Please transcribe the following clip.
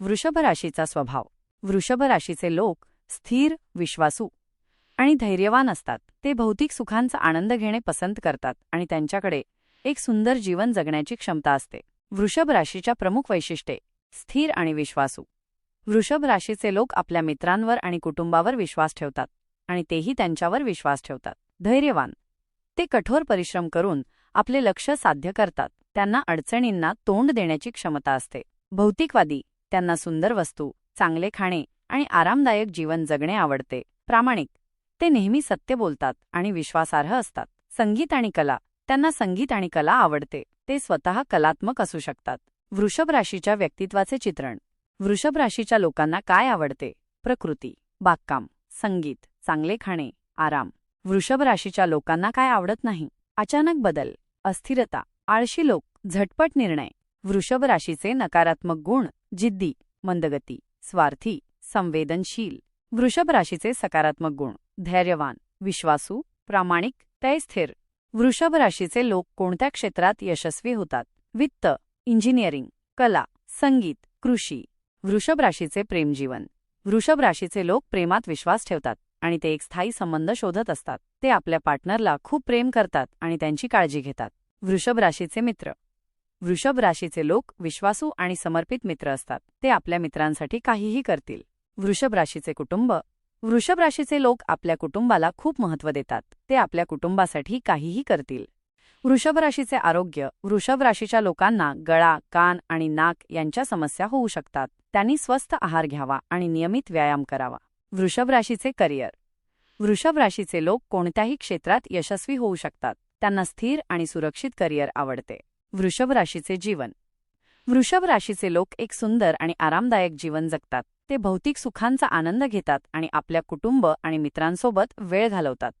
वृषभ राशीचा स्वभाव. वृषभ राशीचे लोक स्थिर विश्वासू आणि धैर्यवान असतात. ते भौतिक सुखांचा आनंद घेणे पसंत करतात आणि त्यांच्याकडे एक सुंदर जीवन जगण्याची क्षमता असते. वृषभ राशीच्या प्रमुख वैशिष्ट्ये स्थिर आणि विश्वासू. वृषभ राशीचे लोक आपल्या मित्रांवर आणि कुटुंबावर विश्वास ठेवतात आणि तेही त्यांच्यावर विश्वास ठेवतात. धैर्यवान. ते कठोर परिश्रम करून आपले लक्ष साध्य करतात. त्यांना अडचणींना तोंड देण्याची क्षमता असते. भौतिकवादी. त्यांना सुंदर वस्तू चांगले खाणे आणि आरामदायक जीवन जगणे आवडते. प्रामाणिक. ते नेहमी सत्य बोलतात आणि विश्वासार्ह असतात. संगीत आणि कला. त्यांना संगीत आणि कला आवडते. ते स्वतः कलात्मक असू शकतात. वृषभ राशीच्या व्यक्तित्वाचे चित्रण. वृषभ राशीच्या लोकांना काय आवडते? प्रकृती. बागकाम. संगीत. चांगले खाणे. आराम. वृषभ राशीच्या लोकांना काय आवडत नाही? अचानक बदल. अस्थिरता. आळशी लोक. झटपट निर्णय. वृषभ राशीचे नकारात्मक गुण जिद्दी मंदगती स्वार्थी संवेदनशील. वृषभ राशीचे सकारात्मक गुण धैर्यवान विश्वासू प्रामाणिक तयस्थिर. वृषभ राशीचे लोक कोणत्या क्षेत्रात यशस्वी होतात? वित्त इंजिनिअरिंग कला संगीत कृषी. वृषभ राशीचे प्रेमजीवन. वृषभ राशीचे लोक प्रेमात विश्वास ठेवतात आणि ते एक स्थायी संबंध शोधत असतात. ते आपल्या पार्टनरला खूप प्रेम करतात आणि त्यांची काळजी घेतात. वृषभ राशीचे मित्र. वृषभ राशीचे लोक विश्वासू आणि समर्पित मित्र असतात. ते आपल्या मित्रांसाठी काहीही करतील. वृषभ राशीचे कुटुंब. वृषभ राशीचे लोक आपल्या कुटुंबाला खूप महत्त्व देतात. ते आपल्या कुटुंबासाठी काहीही करतील. वृषभ राशीचे आरोग्य. वृषभ राशीच्या लोकांना गळा कान आणि नाक यांच्या समस्या होऊ शकतात. त्यांनी स्वस्थ आहार घ्यावा आणि नियमित व्यायाम करावा. वृषभ राशीचे करिअर. वृषभ राशीचे लोक कोणत्याही क्षेत्रात यशस्वी होऊ शकतात. त्यांना स्थिर आणि सुरक्षित करिअर आवडते. वृषभ राशीचे जीवन. वृषभ राशीचे लोक एक सुंदर आणि आरामदायक जीवन जगतात. ते भौतिक सुखांचा आनंद घेतात आणि आपल्या कुटुंब आणि मित्रांसोबत वेळ घालवतात.